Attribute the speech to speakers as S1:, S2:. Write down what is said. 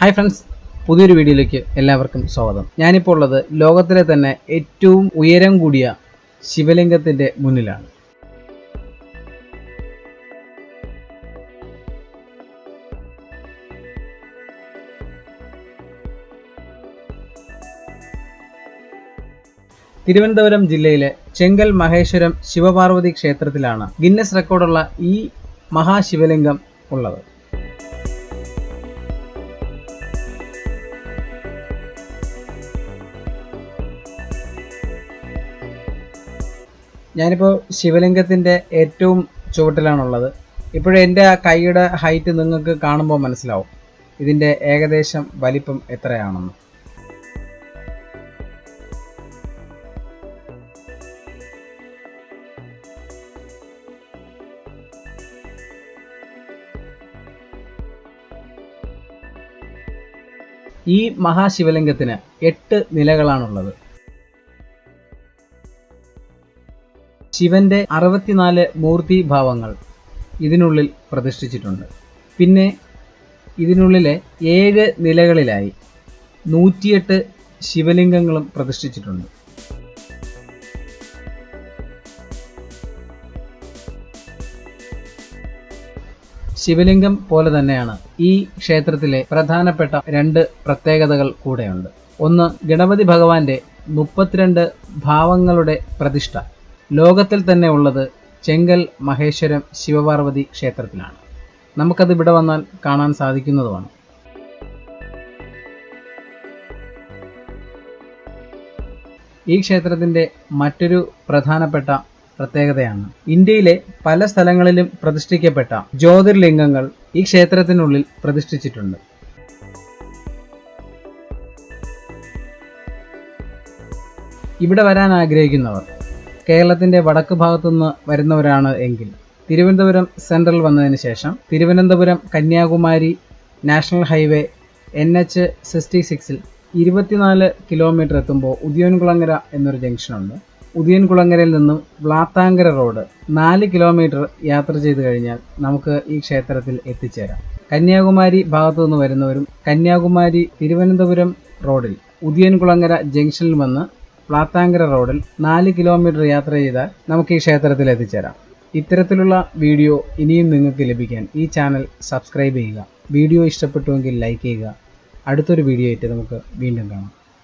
S1: Hi friends പുതിയൊരു വീഡിയോയിലേക്ക് എല്ലാവർക്കും സ്വാഗതം. ഞാനിപ്പോൾ ഉള്ളത് ലോകത്തിലെ തന്നെ ഏറ്റവും ഉയരം കൂടിയ ശിവലിംഗത്തിന്റെ മുന്നിലാണ്. തിരുവനന്തപുരം ജില്ലയിലെ ചെങ്കൽ മഹേശ്വരം ശിവപാർവതി ക്ഷേത്രത്തിലാണ് ഗിന്നസ് റെക്കോർഡുള്ള ഈ മഹാശിവലിംഗം ഉള്ളത്. ഞാനിപ്പോൾ ശിവലിംഗത്തിന്റെ ഏറ്റവും ചുവട്ടിലാണുള്ളത്. ഇപ്പോഴും എന്റെ ആ കൈയുടെ ഹൈറ്റ് നിങ്ങൾക്ക് കാണുമ്പോൾ മനസ്സിലാവും. ഇതിന്റെ ഏകദേശം വലിപ്പം എത്രയാണെന്ന്. ഈ മഹാശിവലിംഗത്തിന് എട്ട് നിലകളാണുള്ളത്. ശിവന്റെ അറുപത്തിനാല് മൂർത്തി ഭാവങ്ങൾ ഇതിനുള്ളിൽ പ്രതിഷ്ഠിച്ചിട്ടുണ്ട്. പിന്നെ ഇതിനുള്ളിലെ ഏഴ് നിലകളിലായി നൂറ്റിയെട്ട് ശിവലിംഗങ്ങളും പ്രതിഷ്ഠിച്ചിട്ടുണ്ട്. ശിവലിംഗം പോലെ തന്നെയാണ് ഈ ക്ഷേത്രത്തിലെ പ്രധാനപ്പെട്ട രണ്ട് പ്രത്യേകതകൾ കൂടെയുണ്ട്. ഒന്ന് ഗണപതി ഭഗവാന്റെ മുപ്പത്തിരണ്ട് ഭാവങ്ങളുടെ പ്രതിഷ്ഠ. ലോകത്തിൽ തന്നെ ഉള്ളത് ചെങ്കൽ മഹേശ്വരം ശിവപാർവതി ക്ഷേത്രത്തിലാണ്. നമുക്കത് ഇവിടെ വന്നാൽ കാണാൻ സാധിക്കുന്നതുമാണ്. ഈ ക്ഷേത്രത്തിന്റെ മറ്റൊരു പ്രധാനപ്പെട്ട പ്രത്യേകതയാണ് ഇന്ത്യയിലെ പല സ്ഥലങ്ങളിലും പ്രതിഷ്ഠിക്കപ്പെട്ട ജ്യോതിർലിംഗങ്ങൾ ഈ ക്ഷേത്രത്തിനുള്ളിൽ പ്രതിഷ്ഠിച്ചിട്ടുണ്ട്. ഇവിടെ വരാൻ ആഗ്രഹിക്കുന്നവർ കേരളത്തിന്റെ വടക്ക് ഭാഗത്തുനിന്ന് വരുന്നവരാണ് എങ്കിൽ. തിരുവനന്തപുരം സെൻട്രൽ വന്നതിന് ശേഷം Thiruvananthapuram Kanyakumari national highway N H sixty സിക്സിൽ ഇരുപത്തിനാല് കിലോമീറ്റർ എത്തുമ്പോൾ ഉദയൻകുളങ്ങര എന്നൊരു ജംഗ്ഷനുണ്ട്. ഉദയൻകുളങ്ങരയിൽ നിന്നും വ്ളാത്താങ്കര റോഡ് നാല് കിലോമീറ്റർ യാത്ര ചെയ്ത് കഴിഞ്ഞാൽ നമുക്ക് ഈ ക്ഷേത്രത്തിൽ എത്തിച്ചേരാം. കന്യാകുമാരി ഭാഗത്തു നിന്ന് വരുന്നവരും കന്യാകുമാരി തിരുവനന്തപുരം റോഡിൽ ഉദയൻകുളങ്ങര ജംഗ്ഷനിൽ വന്ന് പ്ലാത്താങ്കര റോഡിൽ നാല് കിലോമീറ്റർ യാത്ര ചെയ്താൽ നമുക്ക് ഈ ക്ഷേത്രത്തിൽ എത്തിച്ചേരാം. ഇത്തരത്തിലുള്ള വീഡിയോ ഇനിയും നിങ്ങൾക്ക് ലഭിക്കാൻ ഈ ചാനൽ സബ്സ്ക്രൈബ് ചെയ്യുക. വീഡിയോ ഇഷ്ടപ്പെട്ടുവെങ്കിൽ ലൈക്ക് ചെയ്യുക. അടുത്തൊരു വീഡിയോ ആയിട്ട് നമുക്ക് വീണ്ടും കാണാം.